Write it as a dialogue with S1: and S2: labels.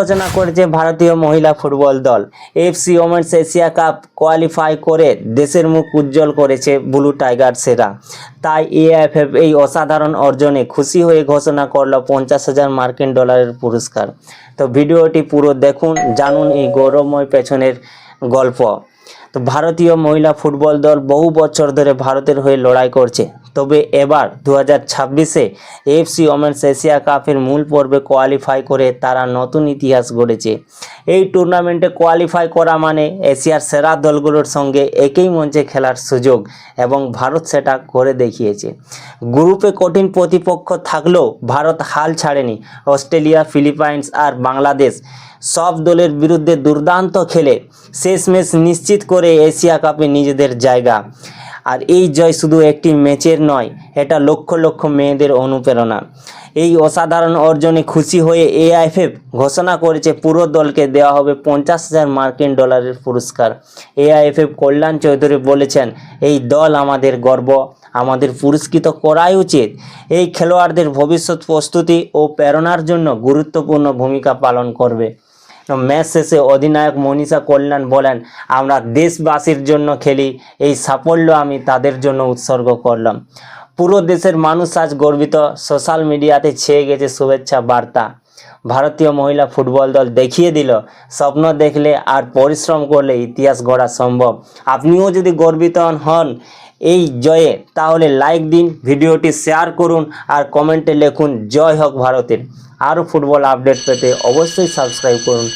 S1: আলোচনা করেছে ভারতীয় মহিলা ফুটবল দল। FC women's Asia cup qualify করে দেশের মুখ উজ্জ্বল করেছে ব্লু টাইগার্সেরা তাই এএফএফ এই অসাধারণ অর্জনে খুশি হয়ে ঘোষণা করল পঞ্চাশ হাজার মার্কিন ডলারের পুরস্কার। তো ভিডিওটি পুরো দেখুন, জানুন এই গৌরবময় পেছনের গল্প। তো ভারতীয় মহিলা ফুটবল দল বহু বছর ধরে ভারতের হয়ে লড়াই করছে। তবে এবার দু হাজার ছাব্বিশে এফসি ওমেন্স এশিয়া কাপের মূল পর্বে কোয়ালিফাই করে তারা নতুন ইতিহাস গড়েছে। এই টুর্নামেন্টে কোয়ালিফাই করা মানে এশিয়ার সেরা দলগুলোর সঙ্গে একই মঞ্চে খেলার সুযোগ এবং ভারত সেটা করে দেখিয়েছে। গ্রুপে কঠিন প্রতিপক্ষ থাকলেও ভারত হাল ছাড়েনি। অস্ট্রেলিয়া, ফিলিপাইন্স আর বাংলাদেশ সব দলের বিরুদ্ধে দুর্দান্ত খেলে শেষমেশ নিশ্চিত করে এশিয়া কাপে নিজেদের জায়গা। আর এই জয় শুধু একটি ম্যাচের নয়, এটা লক্ষ লক্ষ মেয়েদের অনুপ্রেরণা। এই অসাধারণ অর্জনে খুশি হয়ে এআইএফএফ ঘোষণা করেছে, পুরো দলকে দেওয়া হবে পঞ্চাশ হাজার মার্কিন ডলারের পুরস্কার। এআইএফএফ কল্যাণ চৌধুরী বলেছেন, এই দল আমাদের গর্ব, আমাদের পুরস্কৃত করাই উচিত। এই খেলোয়াড়দের ভবিষ্যৎ প্রস্তুতি ও প্রেরণার জন্য গুরুত্বপূর্ণ ভূমিকা পালন করবে। ম্যাচ শেষে অধিনায়ক মনীষা কল্যাণ বলেন, আমরা দেশবাসীর জন্য খেলি, এই সাফল্য আমি তাদের জন্য উৎসর্গ করলাম। পুরো দেশের মানুষ আজ গর্বিত সোশ্যাল মিডিয়াতে ছেয়ে গেছে শুভেচ্ছা বার্তা। ভারতীয় মহিলা ফুটবল দল দেখিয়ে দিল, স্বপ্ন দেখলে আর পরিশ্রম করলে ইতিহাস গড়া সম্ভব। আপনিও যদি গর্বিত হন এই জয়ে, তাহলে লাইক দিন, ভিডিওটি শেয়ার করুন আর কমেন্টে লিখুন, জয় হোক ভারতের। আরও ফুটবল আপডেট পেতে অবশ্যই সাবস্ক্রাইব করুন।